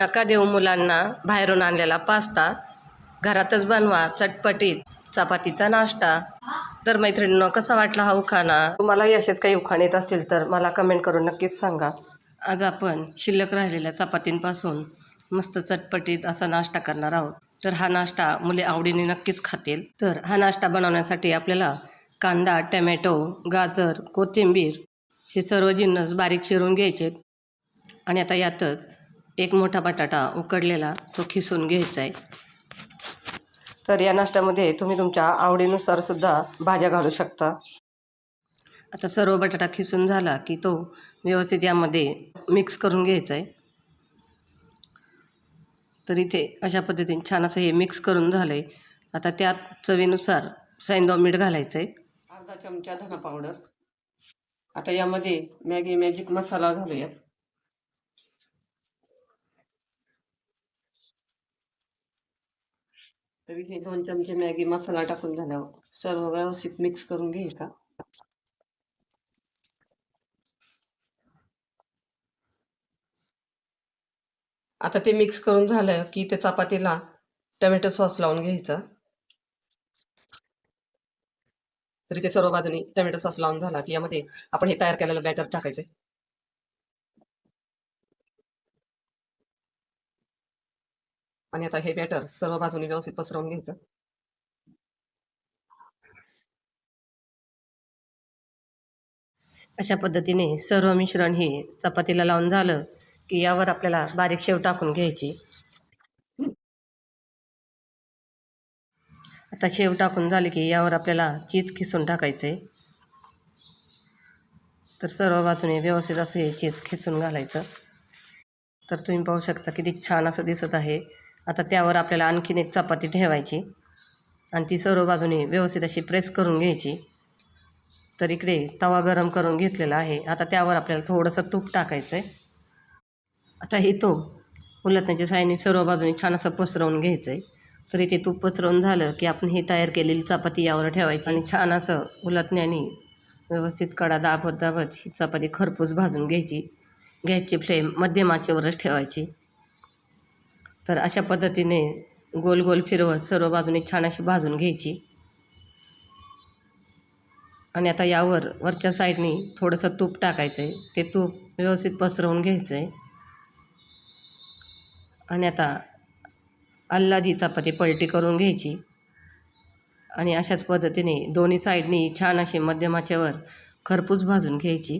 नका देऊ मुलांना बाहेरून आणलेला पास्ता. घरातच बनवा चटपटीत चपातीचा नाश्ता. तर मैत्रिणींनो कसा वाटला हा उखाणा? तुम्हालाही असेच काही उखाणे येत असतील तर मला कमेंट करून नक्कीच सांगा. आज आपण शिल्लक राहिलेल्या चपातींपासून मस्त चटपटीत असा नाश्ता करणार आहोत. तर हा नाश्ता मुले आवडीने नक्कीच खातील. तर हा नाश्ता बनवण्यासाठी आपल्याला कांदा टमॅटो गाजर कोथिंबीर हे सर्व जिन्नस बारीक चिरून घ्यायचे आणि आता यातच एक मोठा बटाटा उकडलेला तो खिसून घ्यायचा आहे तर या नाश्त्यामध्ये तुम्ही तुमच्या आवडीनुसार सुद्धा भाज्या घालू शकता. आता सर्व बटाटा खिसून झाला की तो व्यवस्थित यामध्ये मिक्स करून घ्यायचा आहे तर इथे अशा पद्धतीने छान असं हे मिक्स करून झालं आहे आता त्यात चवीनुसार सैंदव मीठ घालायचं आहे अर्धा चमचा धना पावडर आता यामध्ये मॅगी मॅजिक मसाला घालूया. तर हे दोन चमचे मॅगी मसाला टाकून झाल्यावर सर्व व्यवस्थित मिक्स करून घ्यायचा आता ते मिक्स करून झालं की ते चपातीला टोमॅटो सॉस लावून घ्यायचा. तरी ते सर्व बाजूनी टोमॅटो सॉस लावून झाला की यामध्ये आपण हे तयार केलेलं बॅटर टाकायचं. आणि आता हे बॅटर सर्व बाजूने व्यवस्थित पसरवून घ्यायचं. अशा पद्धतीने सर्व मिश्रण हे चपातीला लावून झालं की यावर आपल्याला बारीक शेव टाकून घ्यायची. आता शेव टाकून झाले की यावर आपल्याला चीज खिसून टाकायचे. तर सर्व बाजूने व्यवस्थित असं हे चीज खिसून घालायचं. तर तुम्ही पाहू शकता किती छान असं दिसत आहे. आता त्यावर आपल्याला आणखीन एक चपाती ठेवायची. आणि ती सर्व बाजूने व्यवस्थित अशी प्रेस करून घ्यायची. तर इकडे तवा गरम करून घेतलेला आहे. आता त्यावर आपल्याला थोडंसं तूप टाकायचं आहे आता हे तूप उलटण्याच्या साहाय्याने सर्व बाजूने छान असं पसरवून घ्यायचं आहे तर इथे तूप पसरवून झालं की आपण ही तयार केलेली चपाती यावर ठेवायची आणि छान असं उलटण्याने व्यवस्थित कडा दाबत दाबत ही चपाती खरपूस भाजून घ्यायची. गॅसची फ्लेम मध्यम आचेवरच ठेवायची. तर अशा पद्धतीने गोल गोल फिरवत सर्व बाजूने छान अशी भाजून घ्यायची. आणि आता यावर वरच्या साईडने थोडंसं तूप टाकायचं आहे ते तूप व्यवस्थित पसरवून घ्यायचं आहे आणि आता अल्लादी चपाती पलटी करून घ्यायची. आणि अशाच पद्धतीने दोन्ही साईडनी छान अशी मध्यमाच्यावर खरपूस भाजून घ्यायची.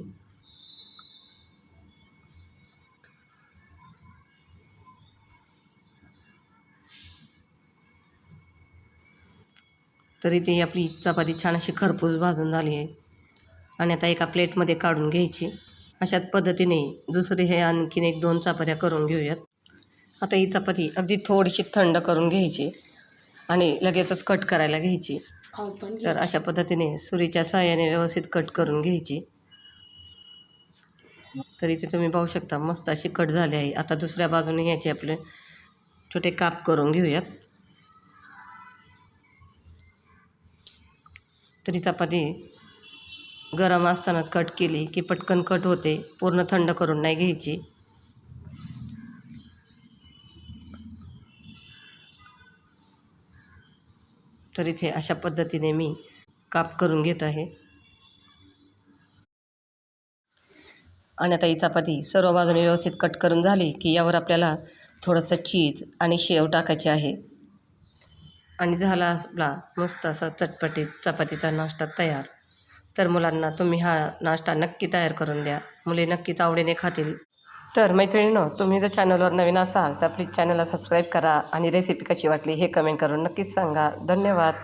तरी ती आपली चपाती छान अशी खरपूस भाजून झाली आहे. आणि आता एका प्लेटमध्ये काढून घ्यायची. अशाच पद्धतीने दुसरी हे आणखीन एक दोन चपात्या करून घेऊयात. आता ही चपाती अगदी थोडीशी थंड करून घ्यायची आणि लगेचच कट करायला घ्यायची. तर अशा पद्धतीने सुरीच्या साहाय्याने व्यवस्थित कट करून घ्यायची. तर इथे तुम्ही पाहू शकता मस्त अशी कट झाली आहे. आता दुसऱ्या बाजूने याचे आपले छोटे काप करून घेऊयात. तरी चपाती गरम असतानाच कट केली की पटकन कट होते पूर्ण थंड करून नाही घ्यायची. तर इथे अशा पद्धतीने मी काप करून घेत आहे. आणि आता ही चपाती सर्व बाजूने व्यवस्थित कट करून झाली की यावर आपल्याला थोडंसं चीज आणि शेव टाकायचे आहे. आणि झाला आपला मस्त असा चटपटीत चपातीचा नाश्ता तयार. तर मुलांना तुम्ही हा नाश्ता नक्की तयार करून द्या. मुले नक्कीच आवडीने खातील. तर मैत्रिणीनो तुम्ही जर चॅनलवर नवीन असाल तर प्लीज चॅनलला सबस्क्राईब करा आणि रेसिपी कशी वाटली हे कमेंट करून नक्कीच सांगा. धन्यवाद.